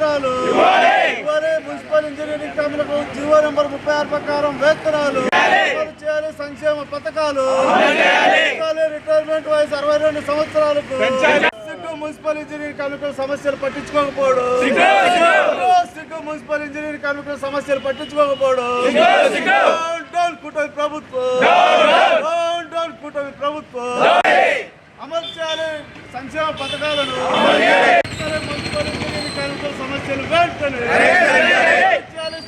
వేతనాలు municipal engineering కమిటీలకు GO number ముప్పై ఆరు ప్రకారం వేతనాలు చేయాలి. సంక్షేమ పథకాలు. రిటైర్మెంట్ వయసు అరవై రెండు సంవత్సరాలకు. మున్సిపల్ ఇంజనీరింగ్ కార్మికుల సమస్యలు పట్టించుకోకపోవడం సిగ్గు మున్సిపల్ ఇంజనీరింగ్ కార్మికుల సమస్యలు పట్టించుకోకపోవడం ప్రభుత్వం.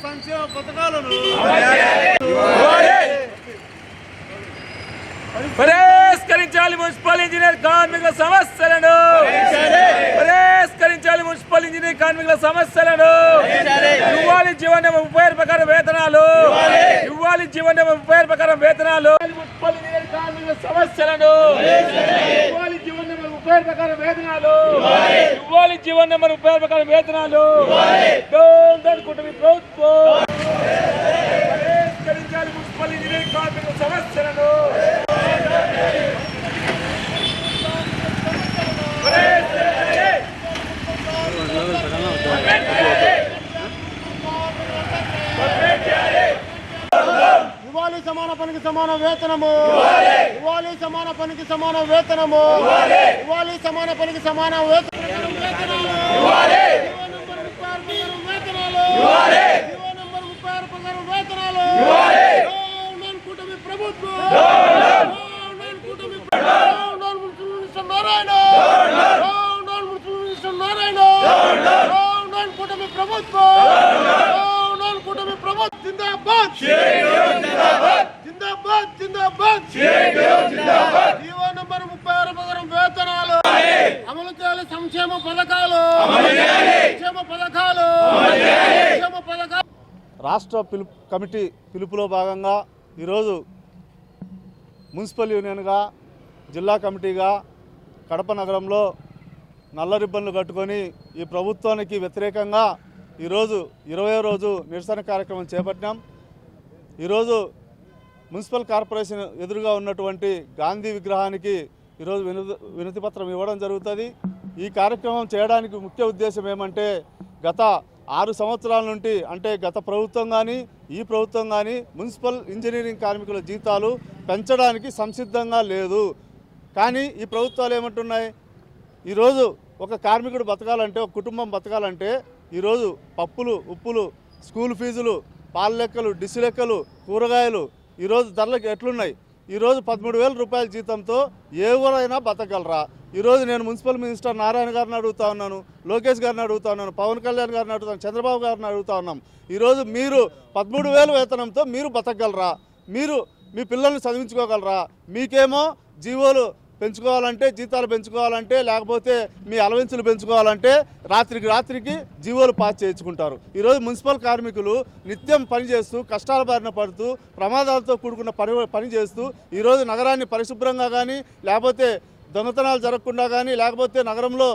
సంక్షేమ పథకాలను పరిష్కరించాలి మున్సిపల్ ఇంజనీర్ కార్మికుల సమస్యలను. పరిష్కరించాలి మున్సిపల్ ఇంజనీర్ కార్మికుల సమస్యలను. ఇవ్వాలి జీవన ముప్పై ప్రకారం వేతనాలు. ఇవ్వాలి జీవన ముప్పై ప్రకారం వేతనాలు. మున్సిపల్ ఇంజనీర్ కార్మికుల సమస్యలను. ఇవ్వాలి జీవన ముప్పై ప్రకారం వేతనాలు. ఇవ్వాలి జీవన నెంబర్ ముప్పై ప్రకారం వేతనాలు డోన్ డోన్ కుటుంబీ ప్రభుత్వం పరిష్కరించాలి మున్సిపల్ ఇంజనీర్ కార్మికుల సమస్యలను ఇవ్వాలి సమాన పనికి సమాన వేతనము. ఇవ్వాలి సమాన పనికి సమాన వేతనము. ఇవ్వాలి సమాన పనికి సమాన వేతనం కూటమి ప్రభుత్వం. ప్రభుత్వం. కూటమి ప్రభుత్వం. జిందాబాద్. జిందాబాద్! జిందాబాద్! జీవో నంబర్ ముప్పై ఆరు ప్రకారం వేతనాలు! అమలు చేయాలి! సంక్షేమ పథకాలు! సంక్షేమ పథకాలు! సంక్షేమ పథకాలు! రాష్ట్ర పిలుపు కమిటీ పిలుపులో భాగంగా ఈరోజు మున్సిపల్ యూనియన్గా జిల్లా కమిటీగా కడప నగరంలో నల్ల రిబ్బన్లు కట్టుకొని ఈ ప్రభుత్వానికి వ్యతిరేకంగా ఈరోజు ఇరవై రోజు నిరసన కార్యక్రమం చేపట్టినాం. ఈరోజు మున్సిపల్ కార్పొరేషన్ ఎదురుగా ఉన్నటువంటి గాంధీ విగ్రహానికి ఈరోజు వినతి పత్రం ఇవ్వడం జరుగుతుంది. ఈ కార్యక్రమం చేయడానికి ముఖ్య ఉద్దేశం ఏమంటే గత ఆరు సంవత్సరాల నుండి అంటే గత ప్రభుత్వం కానీ ఈ ప్రభుత్వం కానీ మున్సిపల్ ఇంజనీరింగ్ కార్మికుల జీతాలు పెంచడానికి సంసిద్ధంగా లేదు. కానీ ఈ ప్రభుత్వాలు ఏమంటున్నాయి? ఈరోజు ఒక కార్మికుడు బతకాలంటే ఒక కుటుంబం బతకాలంటే ఈరోజు పప్పులు ఉప్పులు స్కూల్ ఫీజులు పాల లెక్కలు డిసి లెక్కలు కూరగాయలు ఈరోజు ధరలకు ఎట్లున్నాయి? ఈరోజు పదమూడు వేల రూపాయల జీతంతో ఎవరైనా బతకగలరా? ఈరోజు నేను మున్సిపల్ మినిస్టర్ నారాయణ గారిని అడుగుతా ఉన్నాను లోకేష్ గారిని అడుగుతా ఉన్నాను పవన్ కళ్యాణ్ గారిని అడుగుతాను చంద్రబాబు గారిని అడుగుతా ఉన్నాం. ఈరోజు మీరు పదమూడు వేల వేతనంతో మీరు బతకగలరా? మీరు మీ పిల్లల్ని చదివించుకోగలరా? మీకేమో జీవోలు పెంచుకోవాలంటే జీతాలు పెంచుకోవాలంటే లేకపోతే మీ అలవెన్సులు పెంచుకోవాలంటే రాత్రికి రాత్రికి జీవోలు పాస్ చేయించుకుంటారు. ఈరోజు మున్సిపల్ కార్మికులు నిత్యం పనిచేస్తూ కష్టాల బారిన పడుతూ ప్రమాదాలతో కూడుకున్న పని పని చేస్తూ ఈరోజు నగరాన్ని పరిశుభ్రంగా కానీ లేకపోతే దొంగతనాలు జరగకుండా కానీ లేకపోతే నగరంలో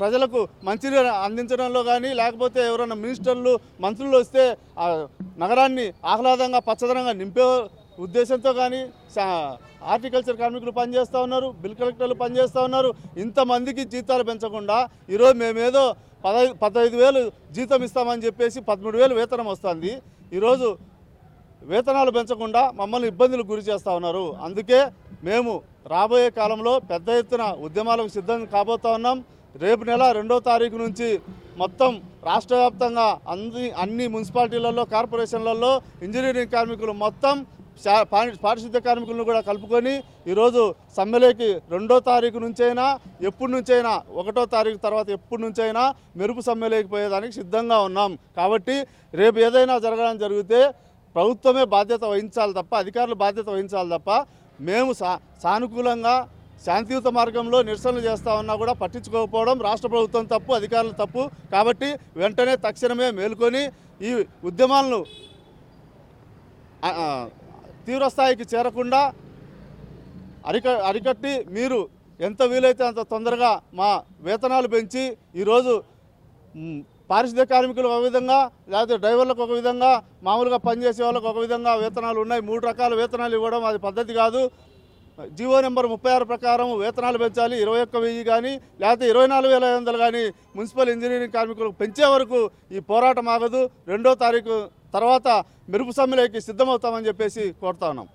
ప్రజలకు మంచినీరు అందించడంలో కానీ లేకపోతే ఎవరైనా మినిస్టర్లు మంత్రులు వస్తే ఆ నగరాన్ని ఆహ్లాదంగా పచ్చదనంగా నింపే ఉద్దేశంతో కానీ సా- హార్టికల్చర్ కార్మికులు పనిచేస్తూ ఉన్నారు బిల్ కలెక్టర్లు పనిచేస్తూ ఉన్నారు. ఇంతమందికి జీతాలు పెంచకుండా ఈరోజు మేమేదో పదహైదు పదహైదు వేలు జీతం ఇస్తామని చెప్పేసి పదమూడు వేలు వేతనం వస్తుంది. ఈరోజు వేతనాలు పెంచకుండా మమ్మల్ని ఇబ్బందులకు గురి చేస్తూ ఉన్నారు. అందుకే మేము రాబోయే కాలంలో పెద్ద ఎత్తున ఉద్యమాలకు సిద్ధం కాబోతా ఉన్నాం. రేపు నెల రెండో తారీఖు నుంచి మొత్తం రాష్ట్ర వ్యాప్తంగా అన్ని అన్ని మున్సిపాలిటీలలో కార్పొరేషన్లలో ఇంజనీరింగ్ కార్మికులు మొత్తం పారిశుద్ధ్య కార్మికులను కూడా కలుపుకొని ఈరోజు సమ్మెలోకి రెండో తారీఖు నుంచైనా ఎప్పటి నుంచైనా ఒకటో తారీఖు తర్వాత ఎప్పటి నుంచైనా మెరుపు సమ్మెలోకి పోయేదానికి సిద్ధంగా ఉన్నాం. కాబట్టి రేపు ఏదైనా జరగడం జరిగితే ప్రభుత్వమే బాధ్యత వహించాలి తప్ప అధికారులు బాధ్యత వహించాలి తప్ప మేము సా సానుకూలంగా శాంతియుత మార్గంలో నిరసనలు చేస్తా ఉన్నా కూడా పట్టించుకోకపోవడం రాష్ట్ర ప్రభుత్వం తప్పు అధికారుల తప్పు. కాబట్టి వెంటనే తక్షణమే మేల్కొని ఈ ఉద్యమాలను తీవ్రస్థాయికి చేరకుండా అరిక అరికట్టి మీరు ఎంత వీలైతే అంత తొందరగా మా వేతనాలు పెంచి ఈరోజు పారిశుద్ధ్య కార్మికులకు ఒక విధంగా లేకపోతే డ్రైవర్లకు ఒక విధంగా మామూలుగా పనిచేసే వాళ్ళకు ఒక విధంగా వేతనాలు ఉన్నాయి. మూడు రకాల వేతనాలు ఇవ్వడం అది పద్ధతి కాదు. జీవో నెంబర్ ముప్పై ఆరు ప్రకారం వేతనాలు పెంచాలి. ఇరవై ఒక్క వెయ్యి కానీ లేకపోతే ఇరవై నాలుగు వేల ఐదు వందలు కానీ మున్సిపల్ ఇంజనీరింగ్ కార్మికులకు పెంచే వరకు ఈ పోరాటం ఆగదు. రెండో తారీఖు తర్వాత మెరుపు సమ్మెలోకి సిద్ధమవుతామని చెప్పేసి కోరుతా ఉన్నాం.